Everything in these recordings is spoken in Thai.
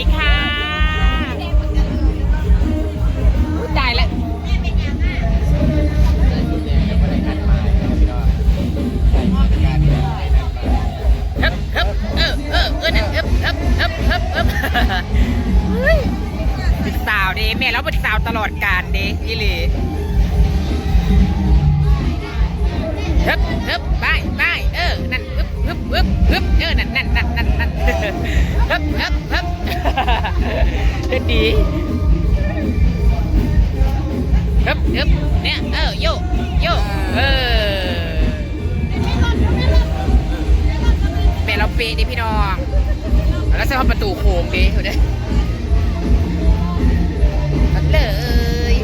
ดีค่ะอุ๊ยตายแล้วฮึบฮึบเออเออเออนั่นฮึบฮึบฮึบฮึบฮึบเฮ้ยเป็นสาวเด้แม่เราเป็นสาวตลอดกาลเด้อีหลีฮึบฮึบไปไปเออ นั่นฮึบฮึบฮึบฮึบเออ นั่นนั่นนั่นนั่นนั่น เด็ดดีฮึบฮึบเนี่ยเออโยโยเออแม่เราเปะดิพี่น้อง แล้วใส่ห้องประตูโค้งดิเดี๋ยวตัดเลย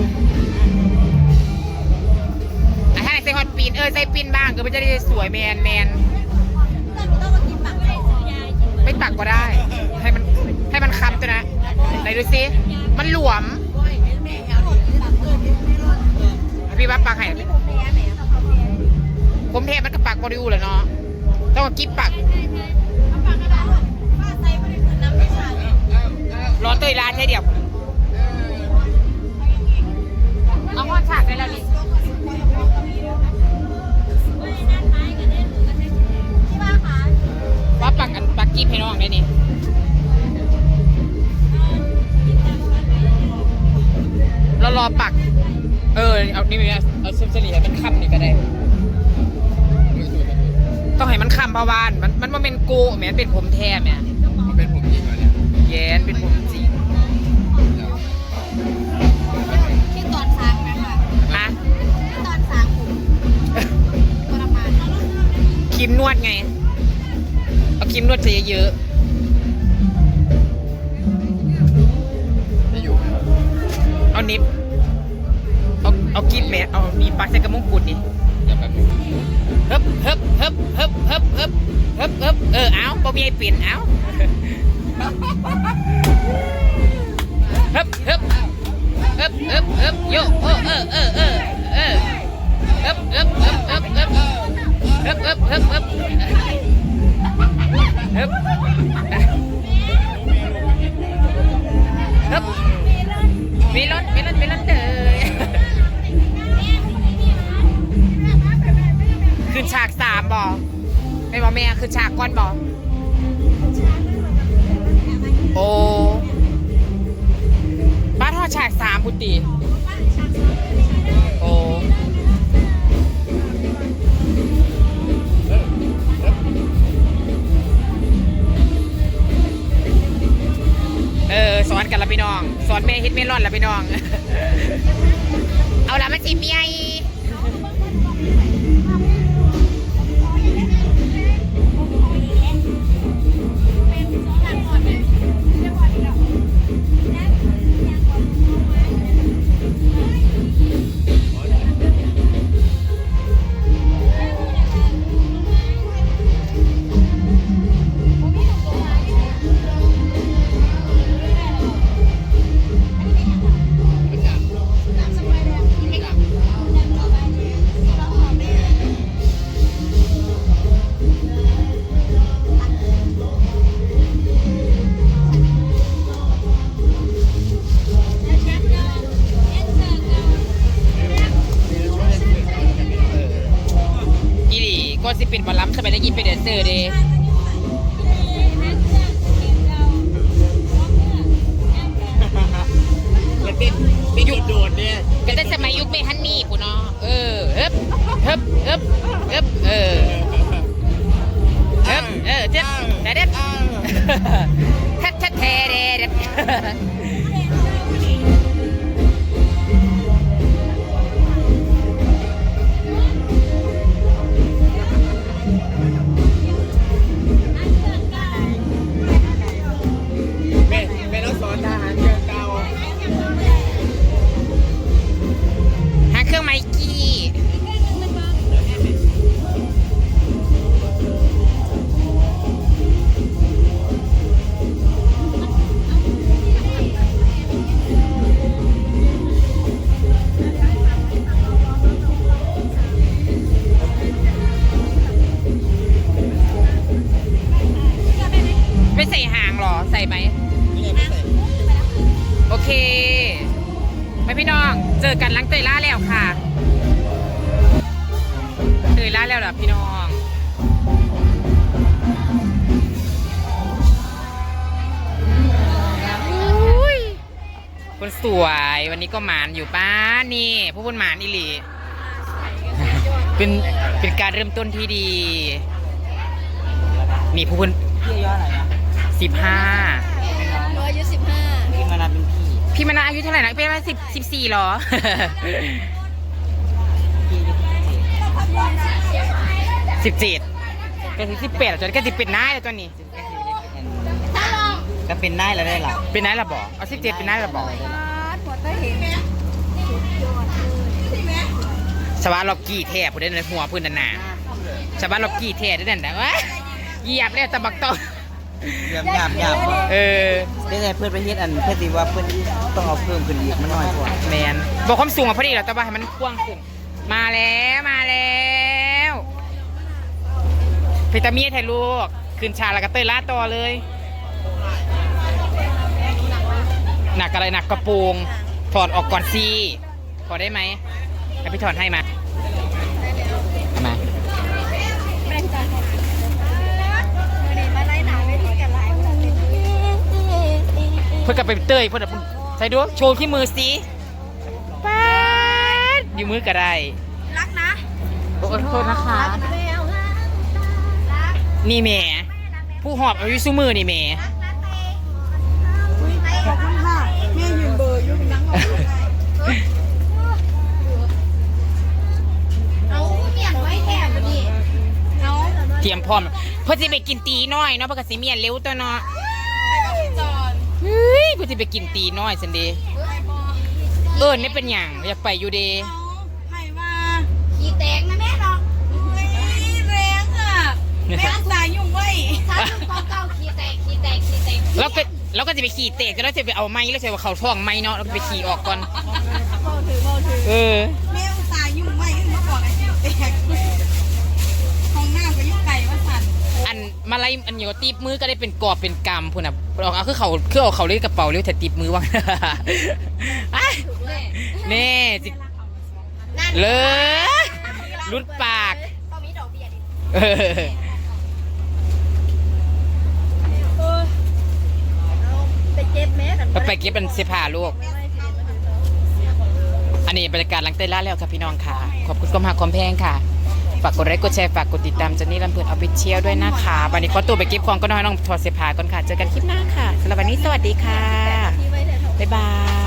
ถ้าไหนใส่ฮอตปีนเออใส่ปีนบ้างก็มันจะได้สวยแมนแมนไม่ตักก็ได้ ดูซิมันหลวมพี่ว่าปักให้ผมเทมันก็ปักบริวเลยเนาะ ต้องเอากิ๊บปักร้อนตัวร้านใช่เดียวเอาห้อนฉากได้แล้วนี่ว่าปักอันปักกิ๊บให้น้องได้นี่ ปัก เออ เอา นี่มีเอาเส้นเฉลี่ยมันค่ำนี่ก็ได้ ต้องให้มันค่ำเพราะวามัน มันมันเป็นโกแหมนเป็นผมแท้แหมมันเป็นผมจริงเหรอเนี่ยแย้นเป็นผมจริงที่ตอนซักนะคะฮะที่ตอนซักผมทรมานครีมนวดไง เอาครีมนวดใส่เยอะจะอยู่ไหมครับๆเอานิบ มเอามีปากใส่กระมุงกุดนี่อย่าแป๊บนึงฮึบฮึบฮึบฮึบฮึบฮึบฮึบฮึบเออเอาบ่มีไอ้ปิ่นเอา ไม่บอกแม่ขึ้นฉากก้อนบอโอ้บ้านทอดฉากสามพุติโอ้เออสอนกันละพี่น้อง สอนแม่ฮิตเมลอนละพี่น้อง เอาละมันสิเมียอี ลีก็สิเป็นบอลลัมสมัยได้ยินเป็นแดนเซอร์เด้มันเป็นเป็นหยุดโดดเนี่ยก็ได้สมัยยุคเมฮันนี่กูเนาะเออเฮึบเฮึบเฮึบเฮึบเออเฮึบเออเจ็บแต่เด็ดทัดทัดแทเด็ด จอกันหลังเตยล่าแล้วค่ะเตยล่าแล้วเหรอพี่น้องอุ๊ยคนสวยวันนี้ก็หมานอยู่ป้านี่ผู้บนหมานอิลีเป็นเป็นการเริ่มต้นที่ดี นี่ผู้บนพี่อายุเท่าไหร่นะสิบห้า พี่พี่มนาอายุเท่าไหร่นะเป็นมาสิบสิบสี่หรอพี่อายุสิบเจ็ดสิบเจ็ดแกสิบแปดจนแกสิบเป็นนายแล้วตัวนี้ ก็เป็นได้แล้วได้หรอเป็นนายละบอกเอาสิบเจ็ดเป็นนายละบอกหัวตาเห็นชาวบ้านล็อกกี้แท้ผู้ได้ในหัวพื้นนั่นน่ะชาวบ้านล็อกกี้แท้ได้นั่นน่ะว้าเหยียบเลยตะบักตองเยี่ยมหยาบหยาบเออได้ไงเพื่อนไปเฮ็ดอันเพื่อนสิว่าเพื่อน ต้องเอาเพิ่มขึ้นอีกมันน้อยกว่าแมนบอกความสูงอะพอดีเหรอแต่ว่าให้มันกว้างขึ้น มาแล้วมาแล้วพิตามีไทยลูกขึ้นชาแล้วก็เตยล่าต่อเลย หนักอะไรหนักกระโปรงถอดออกก่อนสิถอดได้ไหมให้พี่ถอดให้มาเอามาแม่งจังวันนี้มาไมเป็นเพื่อนกับไปเตยเพื่อนกับ ใส่ดูโชว์ที่มือสิป๊าดอยู่มือก็ได้รักนะโอ้โทษนะคะรักแมวรักนี่แหม่ผู้หอบอายุซุมือนี่แหม่ขอบคุณค่ะแม่ยืนเบอร์อยู่นั่งรอเอาเมียนไว้แถมดิเอาเตรียมพร้อม เพื่อจะไปกินตีน้อยเนาะเพราะกสิเมียนเร็วตัวเนาะจอนเฮ้ ยเพื่อจะไปกินตีน้อยสันเดเอิญนี่เป็นอย่างอยากไปอยู่เดไผ่มาขี่แตกนะแม่เนาะแรงอะแม่สายยุ่งไว้ถ้ายุ่งเก่าๆขี่แตกขี่แตกขี่แตกแล้วก็เราก็จะไปขี่เตะกันแล้วจะไปเอาไม้แล้วจะว่าเขาท่องไม้เนาะเราก็ไปขี่ออกก่อนเบาถือเบาถือเออ แม่อุตส่าห์ยุ่งไว้มาบอกไอ้ขี่แตกห้องน้ำก็ยุ่งไก่ว่าสั่น อัน มาไล่อันเหนียวตีบมือก็ได้เป็นกอบเป็นกำพุ่นอะเอาเอาคือเขาคือเอาเขาเล่นกระเป๋าเลี้ยวแต่ตีบมือว่างอะแน่จิเลยรุดปากต้องมีดอกเบี้ยดิเออไปเจ็บแม่กันก็ไปเก็บเป็นเสื้อผ้าลูกอันนี้บรรยากาศหลังเต้นล่าแล้วครับพี่น้องค่ะ ขอบคุณความหักความแพงค่ะฝากกดไลค์กดแชร์ฝากกดติดตามเจนนี่ลำเพลินออฟฟิเชียลด้วยนะคะ วันนี้ขอตัวไปเก็บของก็น้อยน้องถอดเสื้อผ้าก่อนค่ะ เจอกันคลิปหน้าค่ะสำหรับวันนี้สวัสดีค่ะ บ๊ายบาย